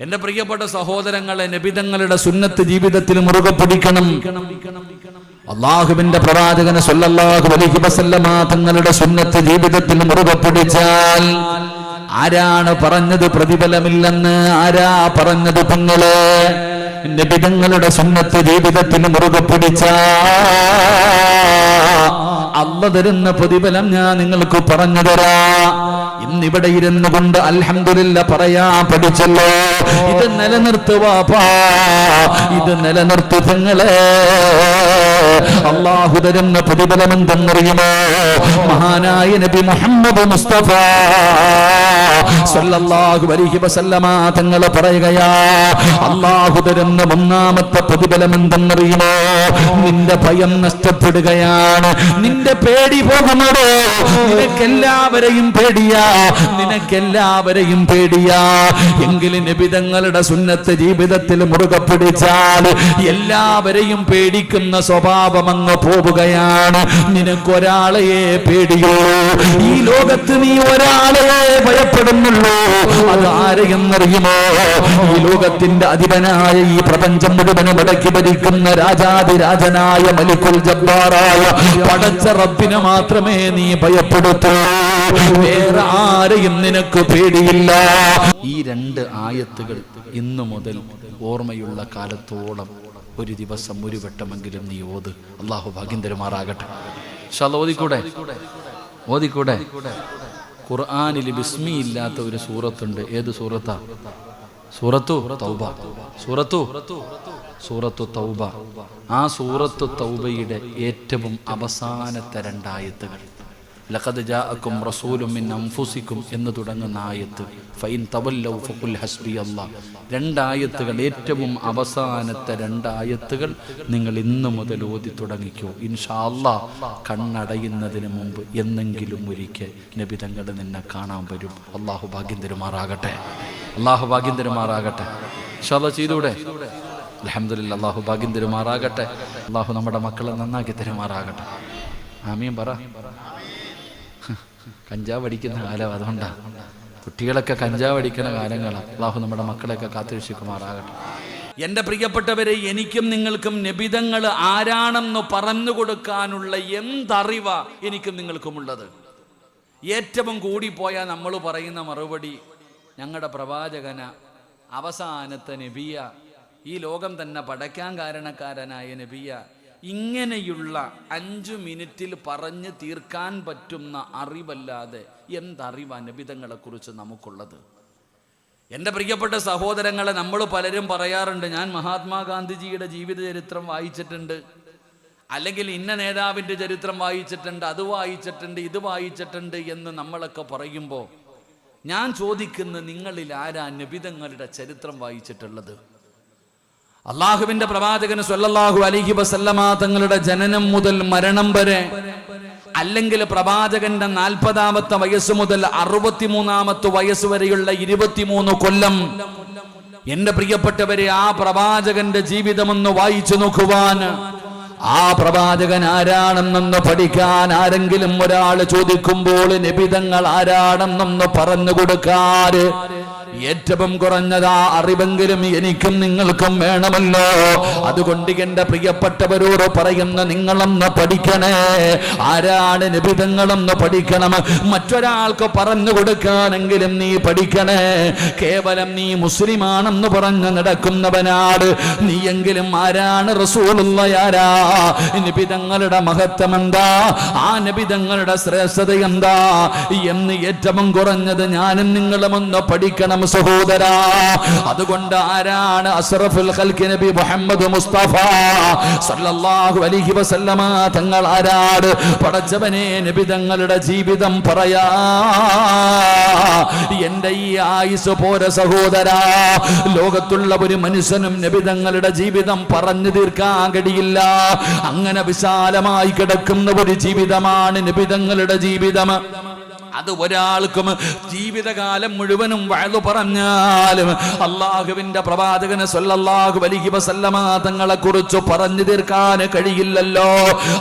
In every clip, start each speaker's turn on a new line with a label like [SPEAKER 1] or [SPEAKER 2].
[SPEAKER 1] എന്റെ പ്രിയപ്പെട്ട സഹോദരങ്ങളെ നബിതങ്ങളുടെ സുന്നത്ത് ജീവിതത്തിൽ മുറുകെ പിടിക്കണം. അള്ളാഹുവിന്റെ പ്രവാചകനെ സല്ലല്ലാഹു അലൈഹി വസല്ലമ തങ്ങളുടെ സുന്നത്ത് ജീവിതത്തിൽ മുറുകെ പിടിച്ചാൽ ആരാണ് പറഞ്ഞത് പ്രതിഫലമില്ലെന്ന്? ആരാ പറഞ്ഞത് പെങ്ങൾ നബിതങ്ങളുടെ സുന്നത്ത് ജീവിതത്തിൽ മുറുകെ പിടിച്ചാ അല്ല തരുന്ന പ്രതിഫലം ഞാൻ നിങ്ങൾക്ക് പറഞ്ഞു തരാ. ഇന്നിവിടെ ഇരുന്നു കൊണ്ട് അൽഹംദുലില്ല പറയാ പഠിച്ചല്ലോ. ഇത് നിലനിർത്തുവാപ്പാ ഇത് നിലനിർത്തു തങ്ങളെ അള്ളാഹു തരുന്ന പ്രതിഫലം എന്തെന്നറിയുമോ? മഹാനായ നബി മുഹമ്മദ് മുസ്തഫ സല്ലല്ലാഹു അലൈഹി വസല്ലമ തങ്ങൾ പറയുകയാ അള്ളാഹു തരുന്ന ഒന്നാമത്തെ പ്രതിഫലം എന്തെന്നറിയുമോ? നിന്റെ ഭയം നഷ്ടപ്പെടുകയാണ്. നിന്റെ പേടി പോകുന്നത് നിനക്കെല്ലാവരെയും പേടിയാ. നിനക്കെല്ലാവരെയും പേടിയാ. എങ്കിലും നിബിതങ്ങളുടെ സുന്നത്ത് ജീവിതത്തിൽ മുറുകെ പിടിച്ചാൽ എല്ലാവരെയും പേടിക്കുന്ന സ്വഭാവം അങ്ങ് പോവുകയാണ്. നിനക്കൊരാളെയെ പേടിയോ. ഈ ലോകത്ത് നീ ഒരാളെ ഭയപ്പെടുന്നുള്ളൂ. അത് ആരെയെന്നറിയുമോ? ഈ ലോകത്തിന്റെ അധിപനായ ഈ പ്രപഞ്ചം മുഴുവനും അടക്കി ഭരിക്കുന്ന രാജാതിരാജനായ മലിക്കുൽ ജബ്ബാറായ പടച്ച റബ്ബിനെ മാത്രമേ നീ ഭയപ്പെടുത്തൂ. നിനക്ക് പേടിയില്ല. ഈ രണ്ട് ആയത്തുകൾ ഇന്നു മുതൽ ഓർമ്മയുള്ള കാലത്തോളം ഒരു ദിവസം ഒരു വട്ടമെങ്കിലും നീ ഓത്. അള്ളാഹു ഭാഗ്യം തരുമാറാകട്ടെ ഓദിക്കൂടെ ഓതിക്കൂടെ? ഓതിക്കൂടെ? ഖുർആാനിൽ ബിസ്മി ഇല്ലാത്ത ഒരു സൂറത്തുണ്ട്. ഏത് സൂറത്താ? സൂറത്തു തൗബ. സൂറത്തു? സൂറത്തു തൗബ. ആ സൂറത്തു തൗബയുടെ ഏറ്റവും അവസാനത്തെ രണ്ടായത്തുകൾ. ലഖദ് ജാഅക്കും റസൂലും മിൻ അംഫുസിക്കും എന്ന് തുടങ്ങുന്ന ആയത്ത്. ഫൈൻ തവല്ലൗ ഫഖുൽ ഹസ്ബി അല്ലാഹ് രണ്ടായത്തുകൾ ഏറ്റവും അവസാനത്തെ രണ്ടായത്തുകൾ നിങ്ങൾ ഇന്ന് മുതൽ ഓതി തുടങ്ങിക്കോ. ഇൻഷാ അല്ലാഹ് കണ്ണടയുന്നതിന് മുമ്പ് എന്നെങ്കിലും ഒരിക്കൽ നബി തങ്ങൾ നിന്നെ കാണാൻ വരും. അള്ളാഹു ഭാഗ്യം തരുമാറാകട്ടെ അള്ളാഹു ഭാഗ്യം തരുമാറാകട്ടെ ഇൻഷാല്ലാ ചെയ്തൂടെ? അലഹമില്ല അള്ളാഹു ഭാഗ്യം തരുമാറാകട്ടെ. അള്ളാഹു നമ്മുടെ മക്കളെ നന്നാക്കി തരുമാറാകട്ടെ. ആമീൻ പറ. കഞ്ചാവ് അടിക്കുന്ന കാലം അതുകൊണ്ടാണ് കുട്ടികളൊക്കെ കഞ്ചാവ് അടിക്കുന്ന കാലങ്ങളാണ് അള്ളാഹു നമ്മുടെ മക്കളെയൊക്കെ കാത്തുരക്ഷിക്കുമാറാകട്ടെ. എന്റെ പ്രിയപ്പെട്ടവരെ എനിക്കും നിങ്ങൾക്കും നിബിതങ്ങൾ ആരാണെന്ന് പറഞ്ഞു കൊടുക്കാനുള്ള എന്തറിവ എനിക്കും നിങ്ങൾക്കുമുള്ളത്? ഏറ്റവും കൂടിപ്പോയാൽ നമ്മൾ പറയുന്ന മറുപടി ഞങ്ങളുടെ പ്രവാചകന അവസാനത്തെ നബിയ. ഈ ലോകം തന്നെ പടയ്ക്കാൻ കാരണക്കാരനായ നബിയ ഇങ്ങനെയുള്ള അഞ്ചു മിനിറ്റിൽ പറഞ്ഞു തീർക്കാൻ പറ്റുന്ന അറിവല്ലാതെ എന്തറിവാ നബിതങ്ങളെ കുറിച്ച് നമുക്കുള്ളത്? എന്റെ പ്രിയപ്പെട്ട സഹോദരങ്ങളെ നമ്മൾ പലരും പറയാറുണ്ട് ഞാൻ മഹാത്മാഗാന്ധിജിയുടെ ജീവിത ചരിത്രം വായിച്ചിട്ടുണ്ട്. അല്ലെങ്കിൽ ഇന്ന നേതാവിന്റെ ചരിത്രം വായിച്ചിട്ടുണ്ട് അത് വായിച്ചിട്ടുണ്ട് ഇത് വായിച്ചിട്ടുണ്ട് എന്ന് നമ്മളൊക്കെ പറയുമ്പോൾ ഞാൻ ചോദിക്കുന്ന നിങ്ങളിൽ ആരാ നബിതങ്ങളുടെ ചരിത്രം വായിച്ചിട്ടുള്ളത്? അള്ളാഹുവിന്റെ പ്രവാചകന് സ്വല്ലാഹു അലിഹി വസല്ലമ തങ്ങളുടെ ജനനം മുതൽ മരണം വരെ അല്ലെങ്കിൽ പ്രവാചകന്റെ നാൽപ്പതാമത്തെ വയസ്സ് മുതൽ അറുപത്തിമൂന്നാമത്തെ വയസ്സ് വരെയുള്ള ഇരുപത്തിമൂന്ന് കൊല്ലം. എന്റെ പ്രിയപ്പെട്ടവരെ ആ പ്രവാചകന്റെ ജീവിതമൊന്ന് വായിച്ചു നോക്കുവാൻ. ആ പ്രവാചകൻ ആരാണെന്നൊന്ന് പഠിക്കാൻ ആരെങ്കിലും ഒരാൾ ചോദിക്കുമ്പോൾ നിബിതങ്ങൾ ആരാണെന്നൊന്ന് പറഞ്ഞു കൊടുക്കാറ്. ഏറ്റവും കുറഞ്ഞതാ അറിവെങ്കിലും എനിക്കും നിങ്ങൾക്കും വേണമല്ലോ. അതുകൊണ്ട് എന്റെ പ്രിയപ്പെട്ടവരോട് പറയുന്ന നിങ്ങളൊന്ന് പഠിക്കണേ. ആരാണ് നിബിധങ്ങളെന്ന് പഠിക്കണം. മറ്റൊരാൾക്ക് പറഞ്ഞു കൊടുക്കാനെങ്കിലും നീ പഠിക്കണേ. കേവലം നീ മുസ്ലിമാണെന്ന് പറഞ്ഞ് നടക്കുന്നവനാട്. നീയെങ്കിലും ആരാണ് റസൂലുള്ള ആരാ നിബിധങ്ങളുടെ മഹത്വം എന്താ? ആ നിബിധങ്ങളുടെ ശ്രേഷ്ഠത എന്താ? എന്ന് ഏറ്റവും കുറഞ്ഞത് ഞാനും നിങ്ങളും ഒന്ന് പഠിക്കണം. സഹോദര അതുകൊണ്ട് ആരാണ് അസ്റഫുൽ നബി മുഹമ്മദ് മുസ്തഫ? സല്ലല്ലാഹു അലൈഹി വസല്ലമ തങ്ങൾ ആരാട് പടച്ചവനെ നബി തങ്ങളുടെ ജീവിതം പറയാ. എന്റെ ഈ ആയുസ് പോര സഹോദര ലോകത്തുള്ള ഒരു മനുഷ്യനും നബി തങ്ങളുടെ ജീവിതം പറഞ്ഞു തീർക്കാൻ കഴിയില്ല. അങ്ങനെ വിശാലമായി കിടക്കുന്ന ഒരു ജീവിതമാണ് നബി തങ്ങളുടെ ജീവിതം. അത് ഒരാൾക്കും ജീവിതകാലം മുഴുവനും വഴതു പറഞ്ഞാലും അള്ളാഹുവിന്റെ പ്രവാചകന് സല്ലല്ലാഹു അലൈഹി വസല്ലമ തങ്ങളെ കുറിച്ച് പറഞ്ഞു തീർക്കാൻ കഴിയില്ലല്ലോ.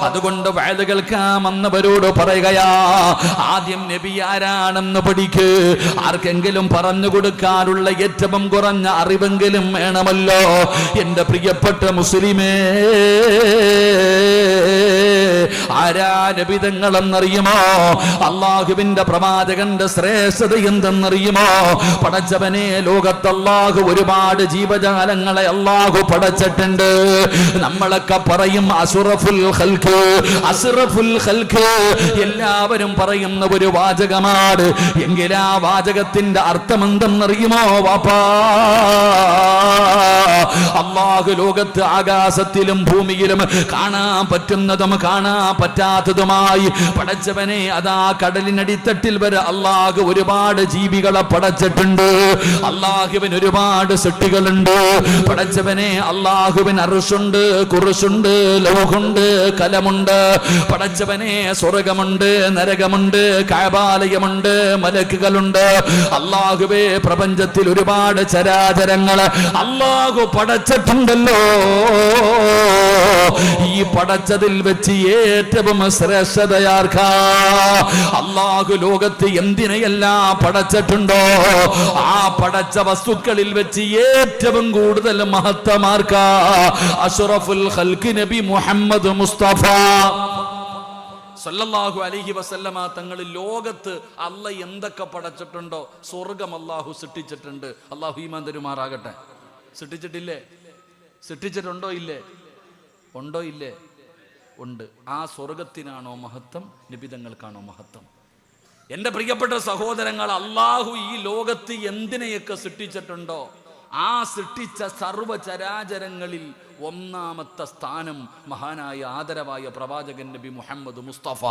[SPEAKER 1] അതുകൊണ്ട് വഴത് കേൾക്കാമെന്നവരോട് പറയുകയാ ആദ്യം നബി ആരാണെന്ന് പഠിക്ക്. ആർക്കെങ്കിലും പറഞ്ഞു കൊടുക്കാനുള്ള ഏറ്റവും കുറഞ്ഞ അറിവെങ്കിലും വേണമല്ലോ. എന്റെ പ്രിയപ്പെട്ട മുസ്ലിമേ ആരാ നബിതങ്ങളെന്നറിയുമോ അള്ളാഹുവിന്റെ പ്രവാചകന്റെ ശ്രേഷ്ഠത എന്തെന്നറിയുമോ? പടച്ചവനെ ലോകത്തല്ലാഹു ഒരുപാട് ജീവജാലങ്ങളെ അല്ലാഹു പടച്ചിട്ടുണ്ട്. നമ്മളൊക്കെ പറയും അസുറഫുൽ ഹൽക്ക് അസുറഫുൽ ഹൽക്ക് എല്ലാവരും പറയുന്ന ഒരു വാചകമാണ്. എങ്കിൽ ആ വാചകത്തിന്റെ അർത്ഥം എന്തെന്നറിയുമോ വാപ്പാ? അള്ളാഹു ലോകത്ത് ആകാശത്തിലും ഭൂമിയിലും കാണാൻ പറ്റുന്നതും കാണാൻ പറ്റാത്തതുമായി പടച്ചവനെ അതാ കടലിനടിത്തട്ടിൽ വരെ അള്ളാഹു ഒരുപാട് ജീവികളെ പടച്ചിട്ടുണ്ട്. അള്ളാഹുവിന് ഒരുപാട് സൃഷ്ടികളുണ്ട് പടച്ചവനെ അള്ളാഹുവിന് അറുഷുണ്ട് കുറുഷുണ്ട് ലൗഹുണ്ട് കലമുണ്ട്. പടച്ചവനെ സ്വർഗമുണ്ട് നരകമുണ്ട് കാപാലയമുണ്ട് മലക്കുകളുണ്ട്. അള്ളാഹുവേ പ്രപഞ്ചത്തിൽ ഒരുപാട് ചരാചരങ്ങൾ അള്ളാഹു പടച്ചിട്ടുണ്ടല്ലോ. ഈ പടച്ചതിൽ വെച്ച് ഏറ്റവും ശ്രേഷ്ഠതയാർക്കാ? അള്ളാഹു ലോകത്ത് എന്തിനെയെല്ലാം പടച്ചിട്ടുണ്ടോ? ആ പടച്ച വസ്തുക്കളിൽ വെച്ച് ഏറ്റവും കൂടുതൽ മഹത്തമാർക്ക അഷറഫുൽ ഖൽക്ക് നബി മുഹമ്മദ് മുസ്തഫ. സല്ലല്ലാഹു അലൈഹി വസല്ലമ തങ്ങൾ ലോകത്ത് അല്ല എന്തൊക്കെ പടച്ചിട്ടുണ്ടോ സ്വർഗം അള്ളാഹു സൃഷ്ടിച്ചിട്ടുണ്ട്. അള്ളാഹു ഈമാൻ തരുമാറാകട്ടെ. സൃഷ്ടിച്ചിട്ടില്ലേ? സൃഷ്ടിച്ചിട്ടുണ്ടോ ഇല്ലേ? ഉണ്ടോ ഇല്ലേ? ഉണ്ട്. ആ സ്വർഗത്തിനാണോ മഹത്വം? നിബിതങ്ങൾക്കാണോ മഹത്വം? എന്റെ പ്രിയപ്പെട്ട സഹോദരങ്ങൾ അള്ളാഹു ഈ ലോകത്ത് എന്തിനെയൊക്കെ സൃഷ്ടിച്ചിട്ടുണ്ടോ? ആ സൃഷ്ടിച്ച സർവചരാചരങ്ങളിൽ ഒന്നാമത്തെ സ്ഥാനം മഹാനായ ആദരവായ പ്രവാചകൻ നബി മുഹമ്മദ് മുസ്തഫ.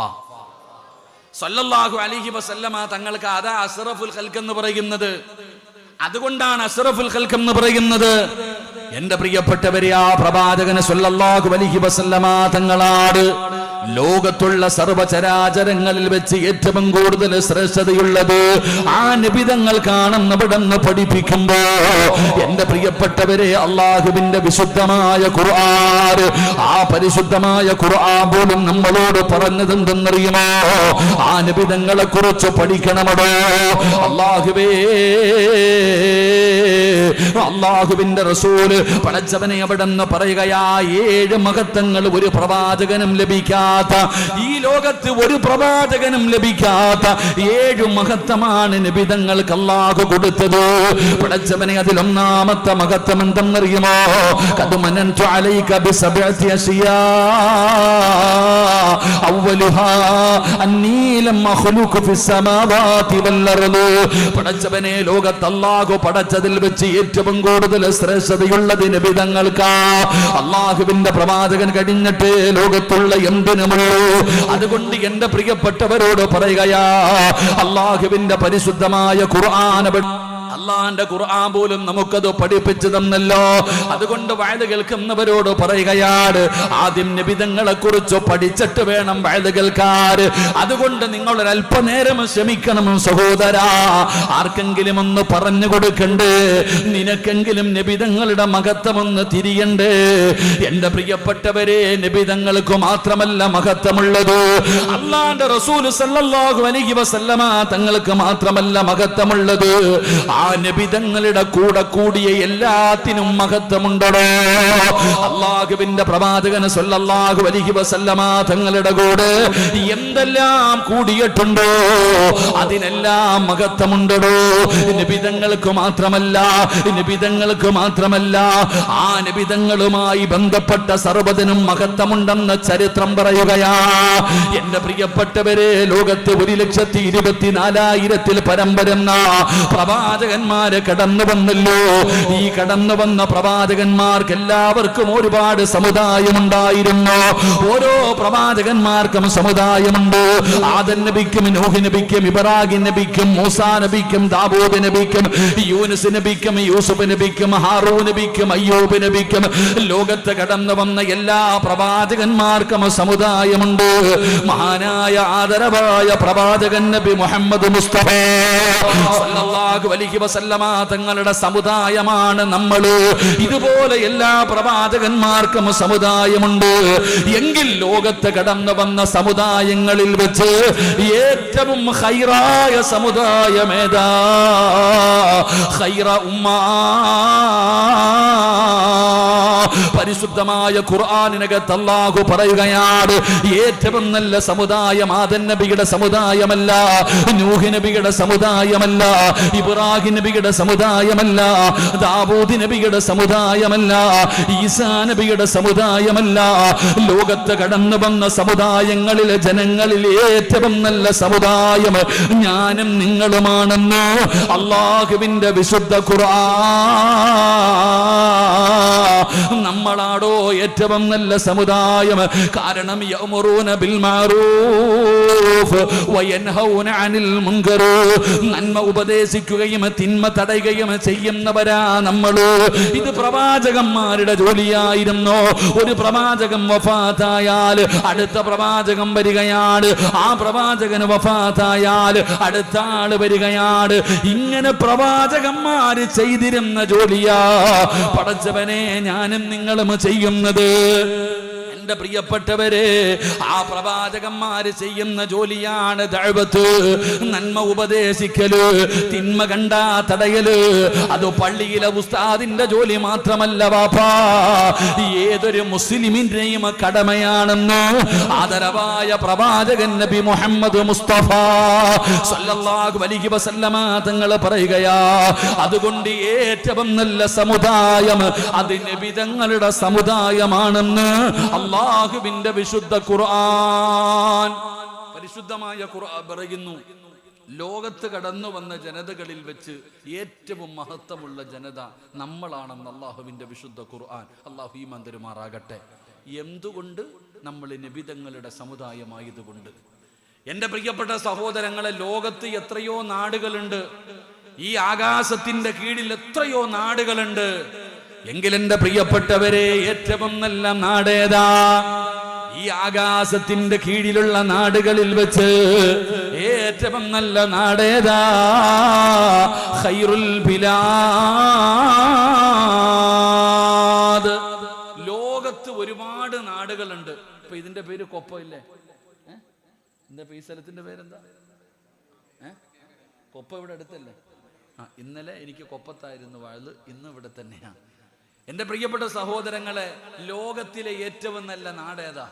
[SPEAKER 1] സല്ലല്ലാഹു അലിഹി വസല്ലമ തങ്ങൾക്ക് അതാ അസറഫുൽ ഖൽക്ക് എന്ന് പറയുന്നത്. അതുകൊണ്ടാണ് അസറഫുൽ ഖൽക്ക് എന്ന് പറയുന്നത്. എന്റെ പ്രിയപ്പെട്ടവരെ ആ പ്രവാചകന് സല്ലല്ലാഹു അലിഹി വസല്ലമ തങ്ങളാട് ലോകത്തുള്ള സർവചരാചരങ്ങളിൽ വെച്ച് ഏറ്റവും കൂടുതൽ ശ്രേഷ്ഠതയുള്ളത് ആ നിബിതങ്ങൾ കാണുന്നവിടെന്ന് പഠിപ്പിക്കുമ്പോ എന്റെ പ്രിയപ്പെട്ടവരെ അള്ളാഹുവിന്റെ വിശുദ്ധമായ ഖുർആൻ ആ പരിശുദ്ധമായ ഖുർആൻ പോലും നമ്മളോട് പറഞ്ഞതെന്തെന്നറിയുമോ? ആ നിബിതങ്ങളെ കുറിച്ച് പഠിക്കണമടോ? അള്ളാഹുവേ അള്ളാഹുവിന്റെ റസൂൽ പടച്ചവനെ അവിടെ നിന്ന് പറയുകയാ ഏഴ് മഹത്വങ്ങൾ ഒരു പ്രവാചകനും ലഭിക്കാത്ത ഈ ലോകത്ത് ഒരു പ്രവാചകനും ലഭിക്കാത്ത ഏഴ് മഹത്വമാണ് നിബിതങ്ങൾക്ക് അല്ലാഹു കൊടുത്തത്. പടച്ചവനെ അതിലൊന്നാമത്തെ മഹത്വം എന്തെന്നറിയുമോ? കതുമനൻ പടച്ചവനെ ലോകത്തല്ലാഹു പടച്ചതിൽ വെച്ച് ഏറ്റവും കൂടുതൽ ശ്രേഷ്ഠതയുള്ളത് നിബിതങ്ങൾക്ക് അള്ളാഹുവിന്റെ പ്രവാചകൻ കഴിഞ്ഞിട്ട് ലോകത്തുള്ള എന്തിന് എന്തിനുമുള്ളൂ അതുകൊണ്ട് എന്റെ പ്രിയപ്പെട്ടവരോട് പറയുകയാ അള്ളാഹുവിന്റെ പരിശുദ്ധമായ ഖുർആൻ അള്ളാന്റെ ഖുർആൻ പോലും നമുക്കത് പഠിപ്പിച്ചു തന്നല്ലോ അതുകൊണ്ട് വയത് കേൾക്കുന്നവരോട് പറയുകയാണ് ആദ്യം നിബിതങ്ങളെ കുറിച്ച് പഠിച്ചിട്ട് വേണം വയത് കേൾക്കാറ് അതുകൊണ്ട് നിങ്ങൾ ഒരു അല്പനേരം ശ്രമിക്കണം സഹോദരാ. ആർക്കെങ്കിലും ഒന്ന് പറഞ്ഞു കൊടുക്കണ്ടേ. നിനക്കെങ്കിലും നിബിതങ്ങളുടെ മഹത്വം ഒന്ന് തിരിയണ്ടേ. എന്റെ പ്രിയപ്പെട്ടവരെ നിബിതങ്ങൾക്ക് മാത്രമല്ല മഹത്വമുള്ളത്. അള്ളാന്റെ റസൂൽ സല്ലല്ലാഹു അലൈഹി വസല്ലമ തങ്ങൾക്ക് മാത്രമല്ല മഹത്വമുള്ളത്. ആ നബിതങ്ങളുടെ കൂടെ കൂടിയ എല്ലാത്തിനും മഹത്വമുണ്ടടോ. അള്ളാഹുവിന്റെ പ്രവാചകന് സൊല്ലാഹു അലൈഹി വസല്ലമ തങ്ങളുടെ കൂടെ എന്തെല്ലാം കൂടിയിട്ടുണ്ടോ അതിനെല്ലാം മഹത്വമുണ്ടടോ. നിബിതങ്ങൾക്ക് മാത്രമല്ല നിബിതങ്ങൾക്ക് മാത്രമല്ല ആ നിബിതങ്ങളുമായി ബന്ധപ്പെട്ട സർവതിനും മഹത്വമുണ്ടെന്ന ചരിത്രം പറയുകയാ. എന്റെ പ്രിയപ്പെട്ടവരെ ലോകത്ത് ഒരു ലക്ഷത്തി ഇരുപത്തിനാലായിരത്തിൽ പരമ്പരന്ന പ്രവാചകൻ പ്രവാചകന്മാര് കടന്നു വന്നല്ലോ. ഈ കടന്നു വന്ന പ്രവാചകന്മാർക്ക് എല്ലാവർക്കും ഒരുപാട് സമുദായമുണ്ടായിരുന്നു. ഓരോ പ്രവാചകന്മാർക്കും സമുദായമുണ്ട്. ആദൻ നബിക്കും നോഹി നബിക്കും ഇബ്രാഹിം നബിക്കും മൂസാ നബിക്കും ദാവൂദ് നബിക്കും യൂനുസ് നബിക്കും യൂസുഫ് നബിക്കും ഹാറൂ നബിക്കും അയ്യൂബ് നബിക്കും. ലോകത്ത് കടന്നു വന്ന എല്ലാ പ്രവാചകന്മാർക്കും സമുദായമുണ്ട്. മഹാനായ ആദരവായ പ്രവാചകൻ നബി മുഹമ്മദ് മുസ്തഫ തങ്ങളുടെ സമുദായമാണ് നമ്മൾ ഇതുപോലെ എല്ലാ പ്രവാചകന്മാർക്കും സമുദായമുണ്ട്. എങ്കിൽ ലോകത്ത് കടന്നു വന്ന സമുദായങ്ങളിൽ വെച്ച് ഏറ്റവും ഹൈറായ സമുദായമേതാ ഹൈറ ഉമ്മാ. പരിശുദ്ധമായ ഖുർആാനിനകത്ത് അള്ളാഹു പറയുകയാണ് ഏറ്റവും നല്ല സമുദായം ആദൻ നബിയുടെ സമുദായമല്ല നൂഹി നബിയുടെ സമുദായമല്ല ഇബ്രാഹിം നബിയുടെ സമുദായമല്ല ദാവൂദ് നബിയുടെ സമുദായമല്ല ഈസാ നബിയുടെ സമുദായമല്ല. ലോകത്ത് കടന്നു വന്ന സമുദായങ്ങളിലെ ജനങ്ങളിൽ ഏറ്റവും നല്ല സമുദായം ഞാനും നിങ്ങളുമാണെന്ന് അള്ളാഹുവിന്റെ വിശുദ്ധ ഖുർആൻ നമ്മളാടോ ഏറ്റവും നല്ല സമുദായം. കാരണം ബിൽ നന്മ ഉപദേശിക്കുകയും തിന്മ തടയുകയും ചെയ്യുന്നവരാ നമ്മളോ. ഇത് പ്രവാചകന്മാരുടെ ജോലിയായിരുന്നു. ഒരു പ്രവാചകൻ വഫാത്തായാൽ അടുത്ത പ്രവാചകൻ വരികയാണ്. ആ പ്രവാചകന് വഫാത്തായാൽ അടുത്ത ആൾ വരികയാണ്. ഇങ്ങനെ പ്രവാചകന്മാര് ചെയ്തിരുന്ന ജോലിയാ. പടച്ചവനെ ഞാനും നിങ്ങളും ചെയ്യുന്നത്. എന്റെ പ്രിയപ്പെട്ടവരെ ആ പ്രവാചകന്മാര് ചെയ്യുന്ന ജോലിയാണ് ദഅവത്ത് നന്മ ഉപദേശിക്കൽ തിന്മ കണ്ടാ തടയൽ. അത് പള്ളിയിലെ ഉസ്താദിന്റെ ജോലി മാത്രമല്ല വാപ്പാ. ഏതൊരു മുസ്ലിമിന്റെയും കടമയാണെന്ന് ആദരവായ പ്രവാചകൻ നബി മുഹമ്മദ് മുസ്തഫ സല്ലല്ലാഹു അലൈഹി വസല്ലമ തങ്ങൾ പറയുകയാ അതുകൊണ്ട് ഏറ്റവും നല്ല സമുദായം അത് നബി സമുദായമാണെന്ന് സമുദായമാണെന്ന് അള്ളാഹുവിന്റെ വിശുദ്ധ ഖുർആൻ. പരിശുദ്ധമായ ഖുർആൻ പറയുന്നു ലോകത്ത് കടന്നു വന്ന ജനതകളിൽ വെച്ച് ഏറ്റവും മഹത്വമുള്ള ജനത നമ്മളാണെന്ന് അള്ളാഹുവിന്റെ വിശുദ്ധ ഖുർആൻ. അള്ളാഹു ഈ മന്ദിരമാറാകട്ടെ എന്തുകൊണ്ട്? നമ്മൾ നിബിതങ്ങളുടെ സമുദായമായതുകൊണ്ട്. എന്റെ പ്രിയപ്പെട്ട സഹോദരങ്ങളെ ലോകത്ത് എത്രയോ നാടുകളുണ്ട്. ഈ ആകാശത്തിന്റെ കീഴിൽ എത്രയോ നാടുകളുണ്ട്. എങ്കിലെന്റെ പ്രിയപ്പെട്ടവരെ ഏറ്റവും നല്ല നാടേതാ ഈ ആകാശത്തിന്റെ കീഴിലുള്ള നാടുകളിൽ വെച്ച് ഏറ്റവും നല്ല നാടേതാ ഹൈറുൽ ബിലാദ്. ലോകത്ത് ഒരുപാട് നാടുകളുണ്ട്. ഇപ്പൊ ഇതിന്റെ പേര് കൊപ്പമില്ലേ? ഏ? എന്താ ഈ സ്ഥലത്തിന്റെ പേരെന്താ? കൊപ്പ ഇവിടെ അടുത്തല്ലേ? ആ ഇന്നലെ എനിക്ക് കൊപ്പത്തായിരുന്നു വാഴ് ഇന്ന് ഇവിടെ തന്നെയാണ് എന്റെ പ്രിയപ്പെട്ട സഹോദരങ്ങളെ ലോകത്തിലെ ഏറ്റവും നല്ല നാട് ഏതാ?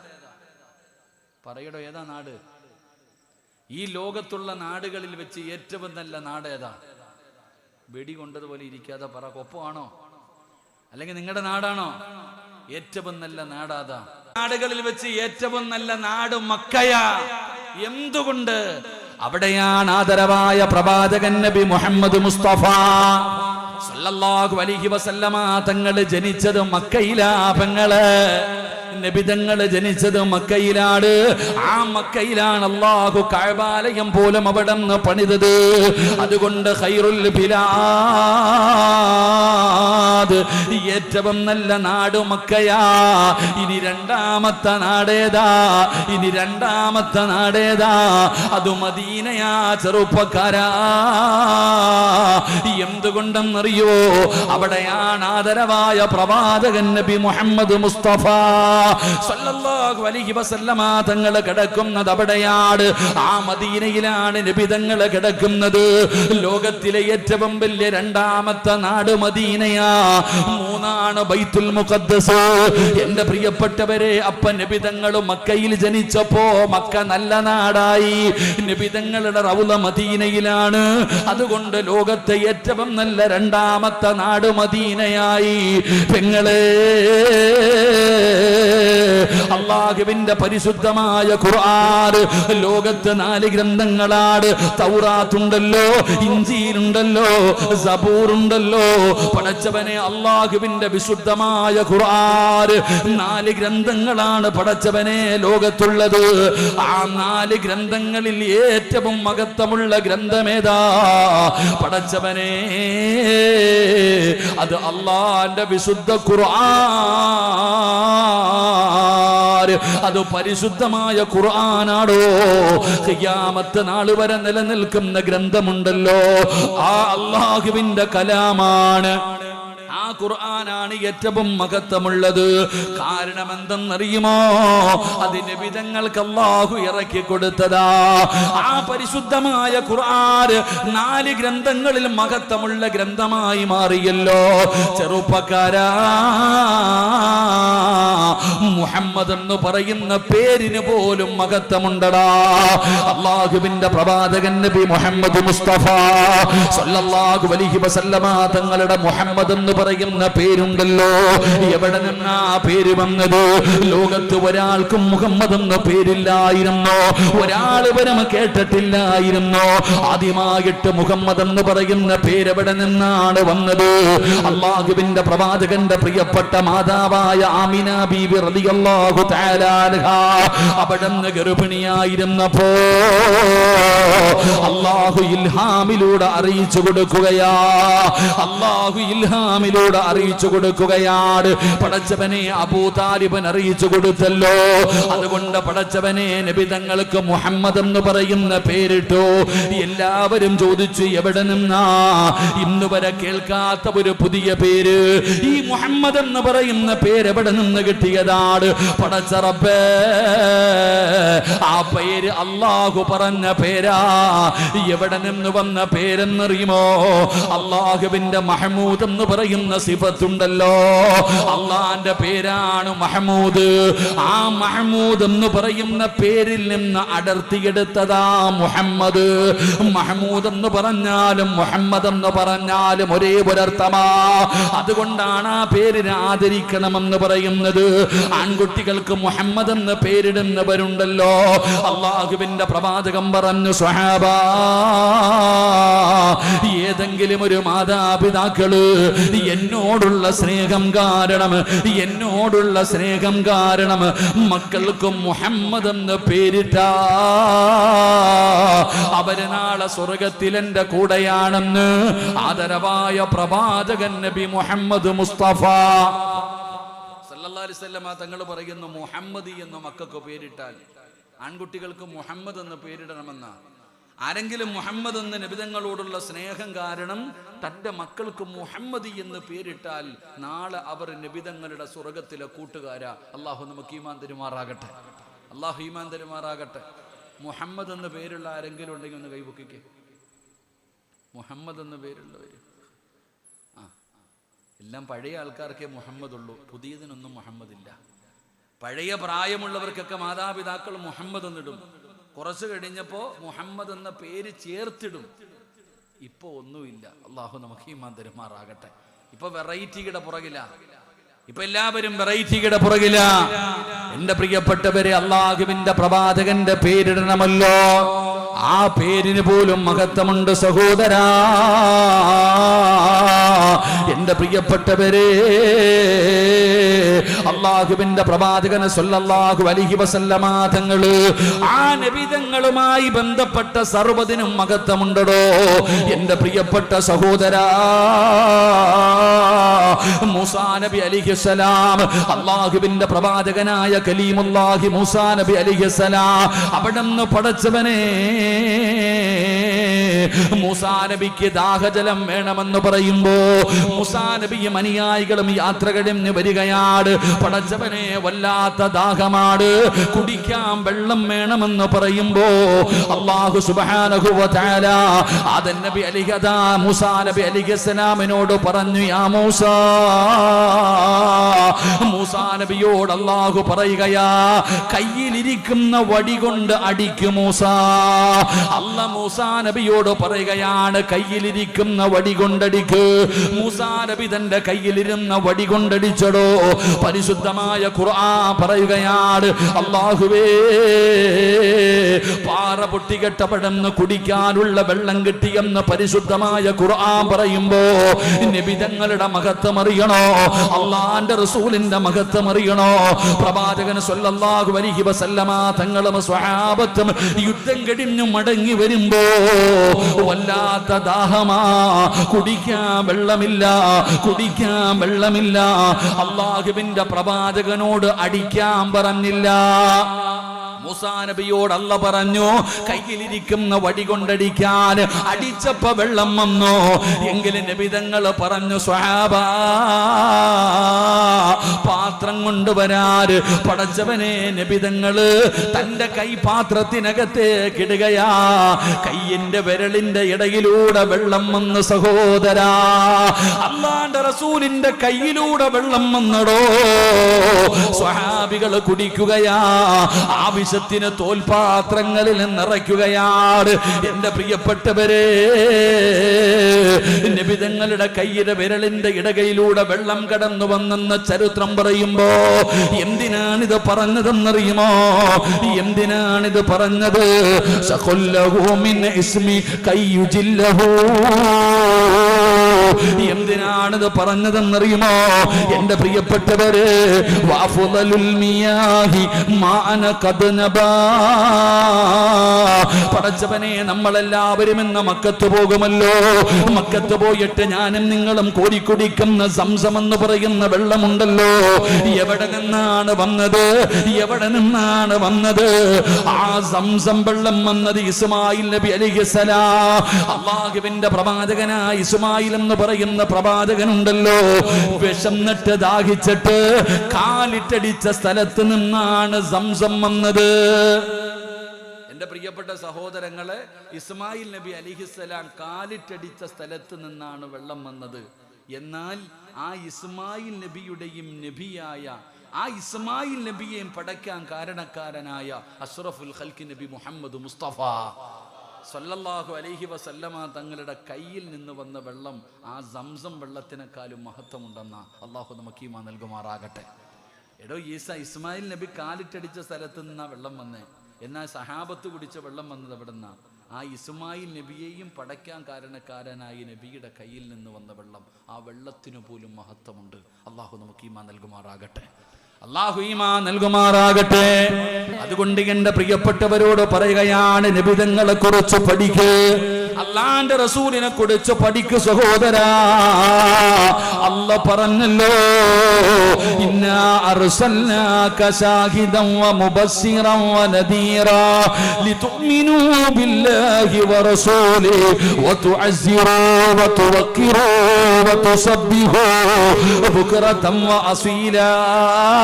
[SPEAKER 1] പറയടോ ഏതാ നാട്? ഈ ലോകത്തുള്ള നാടുകളിൽ വെച്ച് ഏറ്റവും നല്ല നാട് ഏതാ? വെടി കൊണ്ടതുപോലെ ഇരിക്കാതെ പറ കൊപ്പമാണോ? അല്ലെങ്കിൽ നിങ്ങളുടെ നാടാണോ? ഏറ്റവും നല്ല നാടാതാ നാടുകളിൽ വെച്ച് ഏറ്റവും നല്ല നാട് മക്കയാ. എന്തുകൊണ്ട്? അവിടെയാണ് ആദരവായ പ്രവാചകൻ നബി മുഹമ്മദ് മുസ്തഫ. സല്ലല്ലാഹു അലൈഹി വസല്ലമ തങ്ങൾ ജനിച്ചത് മക്കയിലാ പെങ്ങൾ. നബിതങ്ങൾ ജനിച്ചത് മക്കയിലാണ്. ആ മക്കയിലാണ് അള്ളാഹു കാഴ്വാലയം പോലും അവിടെ നിന്ന് പണിതത്. അതുകൊണ്ട് ഖൈറുൽ ബിലാദ് ഏറ്റവും നല്ല നാട് മക്കയാ. ഇനി രണ്ടാമത്തെ നാടേതാ? ഇനി രണ്ടാമത്തെ നാടേതാ? അത് മദീനയാ ചെറുപ്പക്കാരാ. എന്തുകൊണ്ടെന്നറിയോ? അവിടെയാണ് ആദരവായ പ്രവാചകൻ നബി മുഹമ്മദ് മുസ്തഫ. സല്ലല്ലാഹു അലൈഹി വസല്ലമ തങ്ങൾ കിടക്കുന്നത് അവിടെയാണ്. ആ മദീനയിലാണ് നബി തങ്ങൾ കിടക്കുന്നത്. ലോകത്തിലെ ഏറ്റവും വലിയ രണ്ടാമത്തെ നാട് മദീനയാ. മൂന്നാണ് ബൈത്തുൽ മുഖദ്ദസ്. എന്റെ പ്രിയപ്പെട്ടവരെ അപ്പ നബിതങ്ങൾ മക്കയിൽ ജനിച്ചപ്പോ മക്ക നല്ല നാടായി. നബിതങ്ങളുടെ റൗല മദീനയിലാണ്. അതുകൊണ്ട് ലോകത്തെ ഏറ്റവും നല്ല രണ്ടാമത്തെ നാട് മദീനയായി. പെങ്ങളെ അള്ളാഹുവിന്റെ പരിശുദ്ധമായ ഖുർആൻ ലോകത്ത് നാല് ഗ്രന്ഥങ്ങളാണ്. തൗറാത്തുണ്ടല്ലോ ഇഞ്ചിയിലുണ്ടല്ലോ സബൂറുണ്ടല്ലോ. പടച്ചവനെ അള്ളാഹുവിന്റെ വിശുദ്ധമായ ഖുർആൻ നാല് ഗ്രന്ഥങ്ങളാണ് പടച്ചവനെ ലോകത്തുള്ളത്. ആ നാല് ഗ്രന്ഥങ്ങളിൽ ഏറ്റവും മഹത്വമുള്ള ഗ്രന്ഥമേതാ പടച്ചവനെ അത് അള്ളാന്റെ വിശുദ്ധ ഖുർആൻ. അത് പരിശുദ്ധമായ ഖുർആനാണോ? ഖിയാമത്ത് നാൾ വരെ നിലനിൽക്കുന്ന ഗ്രന്ഥമുണ്ടല്ലോ. ആ അള്ളാഹുവിന്റെ കലാമാണ്. ആ ഖുർആനാണ് ഏറ്റവും മഹത്വമുള്ളത് കാരണം എന്തെന്നറിയുമോ അതിന് വിധങ്ങൾക്ക് അള്ളാഹു ഇറക്കി കൊടുത്തതാ. ആ പരിശുദ്ധമായ ഖുർആൻ നാല് ഗ്രന്ഥങ്ങളിൽ മഹത്വമുള്ള ഗ്രന്ഥമായി മാറിയല്ലോ. ചെറുപ്പക്കാരാ മുഹമ്മദ് എന്ന് പറയുന്ന പേരിന് പോലും മഹത്വമുണ്ടടാ അള്ളാഹുവിന്റെ പ്രവാചകൻ നബി മുഹമ്മദ് മുസ്തഫ സല്ലല്ലാഹു അലൈഹി വസല്ലമ തങ്ങളുടെ മുഹമ്മദ് എന്ന് പറയുന്ന പേരുണ്ടല്ലോ. എവിടെ ആ പേര് വന്നത്? ലോകത്ത് ഒരാൾക്കും മുഹമ്മദ് എന്ന പേരില്ലായിരുന്നോ. ഒരാൾ വരം കേട്ടിട്ടില്ലായിരുന്നോ. ആദ്യമായിട്ട് മുഹമ്മദ് എന്ന് പറയുന്ന പേര് എവിടെ നിന്നാണ് വന്നത്? അള്ളാഹുവിന്റെ പ്രവാചകന്റെ പ്രിയപ്പെട്ട മാതാവായ ആമിന ബീബി റളിയല്ലാഹു അൻഹ അവിടുന്ന് ഗർഭിണിയായിരുന്നപ്പോ അള്ളാഹു ഇൽഹാമിലൂടെ അറിയിച്ചു കൊടുക്കുകയാ. അള്ളാഹു ഇൽഹാമിലൂടെ അറിയിച്ചു കൊടുക്കുകയാണ്. പടച്ചവനെ അബൂതാലിബൻ അറിയിച്ചു കൊടുത്തല്ലോ. അതുകൊണ്ട് പടച്ചവനെ നബിതങ്ങൾക്ക് മുഹമ്മദ് എന്ന് പറയുന്ന പേരിട്ടു. എല്ലാവരും ചോദിച്ചു എവിടെ നിന്നാ? ഇന്ന് വരെ കേൾക്കാത്ത ഒരു പുതിയ പേര്. ഈ മുഹമ്മദ് എന്ന് പറയുന്ന പേര് എവിടെ നിന്ന് കിട്ടിയതാണ്? പടച്ചറപ്പേ ആ പേര് അള്ളാഹു പറഞ്ഞ പേരാ. എവിടെ നിന്ന് വന്ന പേരെന്നറിയുമോ? അള്ളാഹുവിന്റെ മഹമൂദ് എന്ന് പറയുന്ന സിഫത്തുണ്ടല്ലോ. അള്ളാന്റെ പേരാണ് മഹമൂദ്. ആ മഹമൂദ് എന്ന് പറയുന്ന പേരിൽ നിന്ന് അടർത്തിയെടുത്തതാ മുഹമ്മദ്. മഹമൂദ് എന്ന് പറഞ്ഞാലും മുഹമ്മദ് എന്ന് പറഞ്ഞാലും ഒരേ പുലർത്തമാ. അതുകൊണ്ടാണ് ആ പേരിനെ ആദരിക്കണമെന്ന് പറയുന്നത്. ആൺകുട്ടികൾക്ക് മുഹമ്മദ് എന്ന് പേരിടുന്നവരുണ്ടല്ലോ. അള്ളാഹുവിന്റെ പ്രവാചകം പറഞ്ഞു സ്വഹാബ ഏതെങ്കിലും ഒരു മാതാപിതാക്കൾ എന്നോടുള്ള സ്നേഹം കാരണം എന്നോടുള്ള സ്നേഹം കാരണം മക്കൾക്ക് മുഹമ്മദ് എന്ന് പേരിട്ട. അവർ നാളെ സ്വർഗത്തിൽ എന്റെ കൂടെയാണെന്ന് ആദരവായ പ്രവാചകൻ നബി മുഹമ്മദ് മുസ്തഫ. തങ്ങൾ പറയുന്നു മുഹമ്മദി എന്ന് മക്കൾക്ക് പേരിട്ടാൽ ആൺകുട്ടികൾക്ക് മുഹമ്മദ് എന്ന് പേരിടണമെന്ന ആരെങ്കിലും മുഹമ്മദ് എന്ന നിബിതങ്ങളോടുള്ള സ്നേഹം കാരണം തന്റെ മക്കൾക്ക് മുഹമ്മദി എന്ന് പേരിട്ടാൽ നാളെ അവർ നിബിതങ്ങളുടെ സ്വർഗത്തിലെ കൂട്ടുകാരാ. അള്ളാഹു നമുക്ക് ഈമാൻ തരുമാറാകട്ടെ. അള്ളാഹു ഈമാൻ തരുമാറാകട്ടെ. മുഹമ്മദ് എന്ന പേരുള്ള ആരെങ്കിലും ഉണ്ടെങ്കിൽ ഒന്ന് കൈപൊക്കിക്കേ. മുഹമ്മദ് എന്ന പേരുള്ളവര്. ആ എല്ലാം പഴയ ആൾക്കാർക്കേ മുഹമ്മദ് ഉള്ളൂ പുതിയതിനൊന്നും മുഹമ്മദ് ഇല്ല പഴയ പ്രായമുള്ളവർക്കൊക്കെ മാതാപിതാക്കൾ മുഹമ്മദ് എന്നിടും. കുറച്ച് കഴിഞ്ഞപ്പോ മുഹമ്മദ് എന്ന പേര് ചേർത്തിടും. ഇപ്പൊ ഒന്നുമില്ല. അള്ളാഹു നമുക്ക് ഈമാൻ മന്ദിരമാറാകട്ടെ ഇപ്പൊ വെറൈറ്റിയുടെ പുറകില. ഇപ്പൊ എല്ലാവരും വെറൈറ്റിയുടെ പുറകില. എന്റെ പ്രിയപ്പെട്ടവരെ അള്ളാഹുവിന്റെ പ്രവാചകന്റെ പേരിടണമല്ലോ. ആ പേരിന് പോലും മഹത്വമുണ്ട് സഹോദരാ. എന്റെ പ്രിയപ്പെട്ടവരെ അള്ളാഹുവിന്റെ പ്രവാചകന് സൊല്ലാഹു അലിഹി വസല്ലമ തങ്ങൾ ആ നബിതങ്ങളുമായി ബന്ധപ്പെട്ട സർവതിനും മഹത്വമുണ്ടടോ. എന്റെ പ്രിയപ്പെട്ട സഹോദരാ മുസാ നബി അലിഹിസലാം അള്ളാഹുവിന്റെ പ്രവാചകനായ കലീമുല്ലാഹി മൂസാ നബി അലിഹിസലാം അവിടുന്ന് പടച്ചവനെ മൂസാ നബിക്ക് ദാഹജലം വേണമെന്ന് പറയുമ്പോ മൂസാ നബിയും അനുയായികളും യാത്ര കഴിഞ്ഞ് വരികയാണ്. പടച്ചവനെ വല്ലാത്ത ദാഹമാണ്. കുടിക്കാൻ വെള്ളം വേണമെന്ന് പറയുമ്പോ അള്ളാഹു തആല ആദൻ നബി അലിഹദാ മൂസാ നബി അലിഹിസ്സലാമിനോട് പറഞ്ഞു യാ മൂസാ മൂസാ നബിയോട് അള്ളാഹു പറയുകയാ കയ്യിലിരിക്കുന്ന വടി കൊണ്ട് അടിക്കും മൂസ. അല്ല മൂസാ നബിയോട് പറയുകയാണ് കയ്യിലിരിക്കുന്ന വടി കൊണ്ടടിക്ക്. മൂസാ നബി തന്റെ കയ്യിലിരുന്ന വടി കൊണ്ടടിച്ചടോ. പരിശുദ്ധമായ ഖുർആൻ പറയുകയാണ് അള്ളാഹുവേ പാറ പൊട്ടിക്കെട്ടപ്പെടുന്ന കുടിക്കാനുള്ള വെള്ളം കിട്ടിയെന്ന് പരിശുദ്ധമായ ഖുർആൻ പറയുമ്പോ നിബിതങ്ങളുടെ മഹത്വം അറിയണോ? അള്ളാന്റെ റസൂലിന്റെ മഹത്വം അറിയണോ? പ്രവാചകൻ സല്ലല്ലാഹു അലൈഹി വസല്ലമ തങ്ങളും സ്വഹാബത്തും യുദ്ധം കഴിഞ്ഞു മടങ്ങി വരുമ്പോ വല്ലാത്ത ദാഹമാ. കുടിക്കാൻ വെള്ളമില്ല കുടിക്കാൻ വെള്ളമില്ല. അള്ളാഹുവിന്റെ പ്രവാചകനോട് അടിക്കാൻ പറഞ്ഞില്ല. മൂസാ നബിയോട് അല്ല പറഞ്ഞു കയ്യിലിരിക്കുന്ന വടി കൊണ്ടടിക്കാൻ അടിച്ചപ്പ വെള്ളം വന്നു. എങ്കിലും നബിതങ്ങൾ പറഞ്ഞു സ്വഹാബ പാത്രം കൊണ്ടുവരാൻ പടച്ചവനെ നബിതങ്ങൾ തന്റെ കൈ ഇടുകയാ. കയ്യിന്റെ വിരളിന്റെ ഇടയിലൂടെ വെള്ളം വന്ന് സഹോദരാ അള്ളാന്റെ റസൂലിന്റെ കയ്യിലൂടെ വെള്ളം വന്നടോ. സ്വഹാബികൾ കുടിക്കുകയാ. ആവശ്യത്തിന് തോൽപാത്രങ്ങളിൽ നിറയ്ക്കുകയാണ് എന്റെ പ്രിയപ്പെട്ടവരെ നിബിതങ്ങളുടെ കയ്യിലെ വിരലിന്റെ ഇടകയിലൂടെ വെള്ളം കടന്നു വന്നെന്ന ചരിത്രം പറയുമ്പോ എന്തിനാണിത് പറഞ്ഞതെന്നറിയുമോ? എന്തിനാണിത് പറഞ്ഞത്? സഖുല്ലഹു മിൻ ഇസ്മി കയ്യുജില്ലഹു. എന്തിനാണിത് പറഞ്ഞതെന്നറിയുമോ? എന്റെ പ്രിയപ്പെട്ടവര് പടച്ചവനെ നമ്മളെല്ലാവരും ഇന്ന് മക്കത്ത് പോകുമല്ലോ. മക്കത്ത് പോയിട്ട് ഞാനും നിങ്ങളും കോരിക്കുടിക്കുന്ന സംസം എന്ന് പറയുന്ന വെള്ളമുണ്ടല്ലോ. എവിടെ നിന്നാണ് വന്നത്? എവിടെ നിന്നാണ് വന്നത്? ആ സംസം വെള്ളം വന്നത് ഇസ്മായിൽ നബി അലിഹിസലാ അള്ളാഹുവിന്റെ പ്രവാചകനായ ഇസ്മായിൽ എന്ന് പറയുന്ന പ്രവാചകനുണ്ടല്ലോ. വിശന്നിട്ട് ദാഹിച്ചിട്ട് കാലിട്ടടിച്ച സ്ഥലത്ത് നിന്നാണ് സംസം വന്നത്. എന്റെ പ്രിയപ്പെട്ട സഹോദരങ്ങളെ ഇസ്മായിൽ നബി അലിഹിസ്സലാം കാലിട്ടടിച്ച സ്ഥലത്ത് നിന്നാണ് വെള്ളം വന്നത്. എന്നാൽ ആ ഇസ്മായിൽ നബിയുടെയും നബിയായ ആ ഇസ്മായിൽ നബിയെയും പടയ്ക്കാൻ കാരണക്കാരനായ അഷ്റഫുൽ ഖൽക്കി നബി മുഹമ്മദ് മുസ്തഫ. സല്ലല്ലാഹു അലഹി വസല്ലമ തങ്ങളുടെ കയ്യിൽ നിന്ന് വന്ന വെള്ളം ആ സംസം വെള്ളത്തിനേക്കാളും മഹത്വമുണ്ടെന്ന അള്ളാഹു നമുക്ക് ഈമാ നൽകുമാറാകട്ടെ. എടോ ഈസ ഇസ്മായിൽ നബി കാലിട്ടടിച്ച സ്ഥലത്ത് നിന്നാ വെള്ളം വന്നേ. എന്നാൽ സഹാബത്ത് കുടിച്ച വെള്ളം വന്നത് എവിടെ നിന്നാ ആ ഇസ്മായിൽ നബിയെയും പടയ്ക്കാൻ കാരണക്കാരനായി നബിയുടെ കയ്യിൽ നിന്ന് വന്ന വെള്ളം ആ വെള്ളത്തിനു പോലും മഹത്വമുണ്ട്. അള്ളാഹു നമുക്ക് ഈമാ നൽകുമാറാകട്ടെ. അള്ളാഹു ഈമാ നൽകുമാറാകട്ടെ. അതുകൊണ്ട് എന്റെ പ്രിയപ്പെട്ടവരോട് പറയുകയാണ് നിബിതങ്ങളെ കുറിച്ച് പഠിക്ക്. അള്ളാന്റെ റസൂലിനെ കുറിച്ച് പഠിക്ക് സഹോദര. അല്ല പറഞ്ഞല്ലോ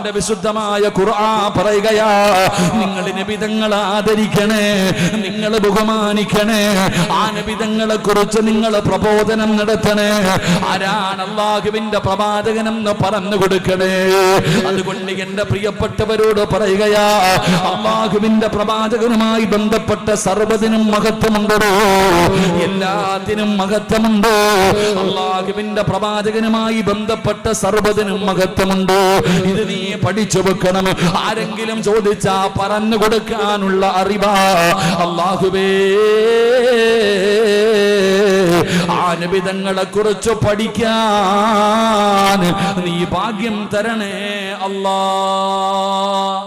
[SPEAKER 1] അള്ളാന്റെ വിശുദ്ധമായ ഖുർആൻ പറയുകയാ നിങ്ങൾ നബിതങ്ങൾ ആദരിക്കണേ നിങ്ങൾ ബഹുമാനിക്കണേ ആ നബിതങ്ങളെ കുറിച്ച് നിങ്ങൾ പ്രബോധനം നടത്തണേ ആരാണ് അള്ളാഹുവിന്റെ പ്രവാചകനെന്ന് പറഞ്ഞു കൊടുക്കണേ. അതുകൊണ്ട് എന്റെ പ്രിയപ്പെട്ടവരോട് പറയുകയാ അള്ളാഹുവിന്റെ പ്രവാചകനുമായി ബന്ധപ്പെട്ട സർവതിനും മഹത്വമുണ്ടോ. എല്ലാത്തിനും മഹത്വമുണ്ടോ. അള്ളാഹുവിന്റെ പ്രവാചകനുമായി ബന്ധപ്പെട്ട സർവതിനും മഹത്വമുണ്ടോ. ഇത് നീ പഠിച്ചു വെക്കണം ആരെങ്കിലും ചോദിച്ചാ പറഞ്ഞു കൊടുക്കാനുള്ള അറിവാ. അള്ളാഹുവേ ആനബിതങ്ങളെ കുറിച്ച് പഠിക്കാൻ നീ ഭാഗ്യം തരണേ അല്ലാ.